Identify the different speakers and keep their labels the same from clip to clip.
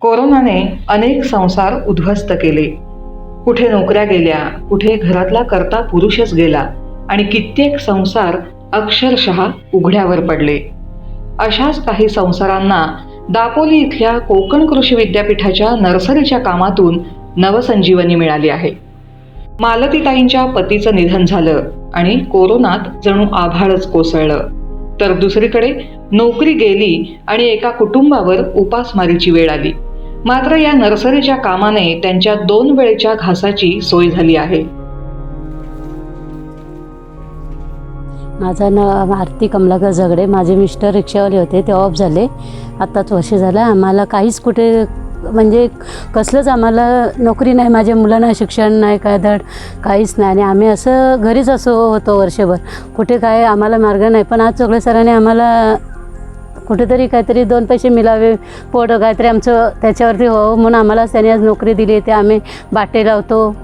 Speaker 1: कोरोनाने अनेक संसार उद्ध्वस्त केले. कुठे नोकऱ्या गेल्या कुठे घरातला करता पुरुषच गेला आणि कित्येक संसार अक्षरशः उघड्यावर पडले. अशाच काही संसारांना दापोली इथल्या कोकण कृषी विद्यापीठाच्या नर्सरीच्या कामातून नवसंजीवनी मिळाली आहे. मालतीताईंच्या पतीचं निधन झालं आणि कोरोनात जणू आभाळच कोसळलं. तर दुसरीकडे नोकरी गेली आणि एका कुटुंबावर उपासमारीची वेळ आली. मात्र या नर्सरीच्या कामाने त्यांच्या दोन वेळेच्या घासाची सोय झाली आहे.
Speaker 2: माझं नाव आरती कमलाकर झगडे. माझे मिस्टर रिक्षावाले होते ते ऑफ झाले. आत्ताच वर्ष झालं. आम्हाला काहीच कुठे म्हणजे कसलंच आम्हाला नोकरी नाही. माझ्या मुलांना शिक्षण नाही काय धड काहीच नाही. आणि आम्ही असं घरीच असं होतो वर्षभर. कुठे काय आम्हाला मार्ग नाही. पण आज चोगळे सरांनी आम्हाला कुठेतरी काहीतरी दोन पैसे मिळावे पोट काहीतरी आमचं त्याच्यावरती हो, हो म्हणून आम्हाला त्यांनी आज नोकरी दिली ते आम्ही बाटे लावतो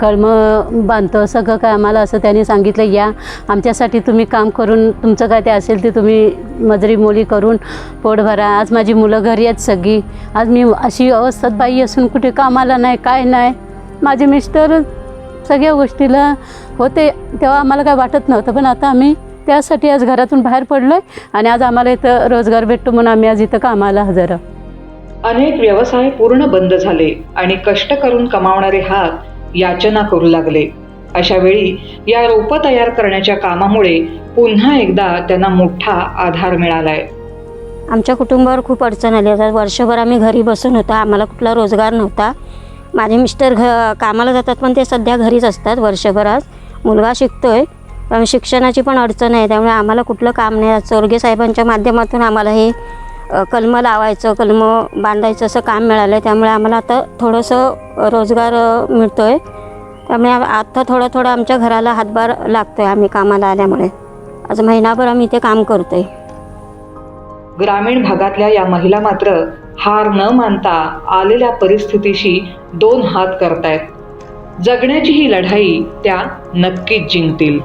Speaker 2: कळमं बांधतो सगळं काय आम्हाला असं त्यांनी सांगितलं या आमच्यासाठी तुम्ही काम करून तुमचं काय ते असेल ते तुम्ही मजरी मोली करून पोट भरा आज माझी मुलं घरी आहेत सगळी आज मी अशी अवस्थेत बाई असून कुठे कामाला नाही काय नाही माझे मिस्टर सगळ्या गोष्टीला होते तेव्हा आम्हाला काय वाटत नव्हतं पण आता आम्ही त्यासाठी आज घरातून बाहेर पडलो आहे आणि आज आम्हाला इथं रोजगार भेटतो म्हणून आम्ही आज इथं कामाला हजर
Speaker 1: अनेक व्यवसाय पूर्ण बंद झाले आणि कष्ट करून कमावणारे हात याचना करू लागले. अशा वेळी या रोपं तयार करण्याच्या कामामुळे पुन्हा एकदा त्यांना मोठा आधार मिळालाय.
Speaker 3: आमच्या कुटुंबावर खूप अडचण आली. आता वर्षभर आम्ही घरी बसून होतो. आम्हाला कुठला रोजगार नव्हता. माझे मिस्टर घ कामाला जातात पण ते सध्या घरीच असतात. वर्षभर आज मुलगा शिकतोय. कारण शिक्षणाची पण अडचण आहे. त्यामुळे आम्हाला कुठलं काम नाही. चोरगे साहेबांच्या माध्यमातून आम्हाला हे कलमं लावायचं कलमं बांधायचं असं काम मिळालं आहे त्यामुळे आम्हाला आता थोडंसं रोजगार मिळतो आहे त्यामुळे आता थोडं थोडं आमच्या घराला हातभार लागतो आहे आम्ही कामाला आल्यामुळे. आज महिनाभर आम्ही इथे काम करतो आहे
Speaker 1: ग्रामीण भागातल्या या महिला मात्र हार न मानता आलेल्या परिस्थितीशी दोन हात करतायत. जगण्याची ही लढाई त्या नक्कीच जिंकतील.